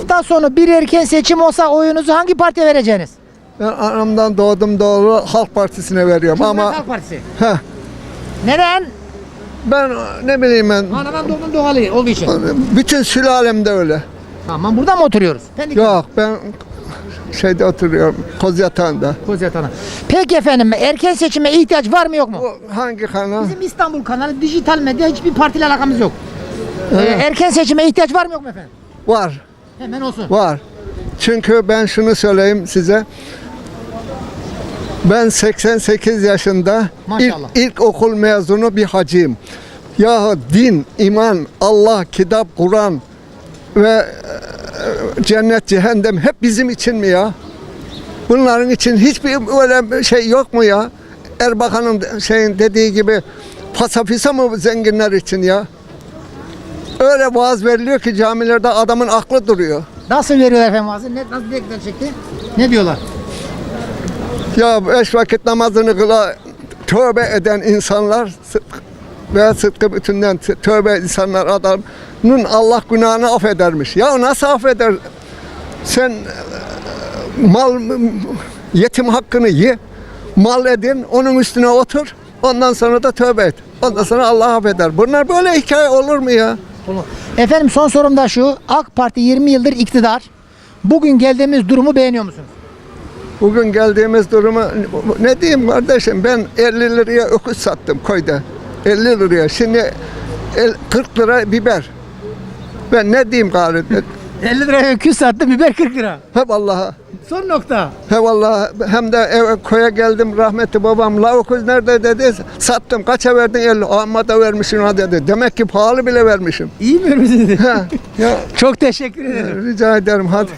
Hafta sonu bir erken seçim olsa oyunuzu hangi partiye vereceksiniz? Ben anamdan doğdum doğru Halk Partisi'ne veriyorum ama Halk Partisi. heh, Neden? ben ne bileyim ben Anadan doğdum doğalı olduğu için. bütün sülalemde öyle. Tamam burada mı oturuyoruz? Pendik. Yok ben şeyde oturuyorum Kozyatağı'nda. Kozyatağı'na. Peki efendim erken seçime ihtiyaç var mı yok mu? Bu hangi kanal? Bizim İstanbul kanalı dijital medya hiçbir partiyle alakamız yok. Ee, erken seçime ihtiyaç var mı yok mu efendim? Var. Hemen olsun. Var. Çünkü ben şunu söyleyeyim size. Ben 88 yaşında Maşallah. ilk, ilk okul mezunu bir hacıyım. Ya din, iman, Allah, kitap, Kur'an ve e, cennet, cehennem hep bizim için mi ya? Bunların için hiçbir öyle bir şey yok mu ya? Erbakan'ın şeyin dediği gibi pasapisa mı zenginler için ya? Öyle vaaz veriliyor ki camilerde adamın aklı duruyor. Nasıl veriyorlar efendim vaazı? Ne, nasıl dilekler çekti? Ne diyorlar? Ya beş vakit namazını kıla tövbe eden insanlar ve sıdkı bütünden tövbe insanlar adamın Allah günahını affedermiş. Ya nasıl affeder? Sen e, mal yetim hakkını ye, mal edin, onun üstüne otur. Ondan sonra da tövbe et. Ondan sonra Allah affeder. Bunlar böyle hikaye olur mu ya? Efendim son sorum da şu. AK Parti 20 yıldır iktidar. Bugün geldiğimiz durumu beğeniyor musunuz? Bugün geldiğimiz durumu ne diyeyim kardeşim ben 50 liraya öküz sattım koyda. 50 liraya. Şimdi el- 40 lira biber. Ben ne diyeyim gari? 50 liraya öküz sattı biber 40 lira. He vallahi. Son nokta. He vallahi hem de eve koya geldim rahmetli babam la öküz nerede dedi. Sattım kaça verdin 50 amma da vermişsin ha dedi. Demek ki pahalı bile vermişim. İyi mi ya Çok teşekkür ederim. rica ederim hadi.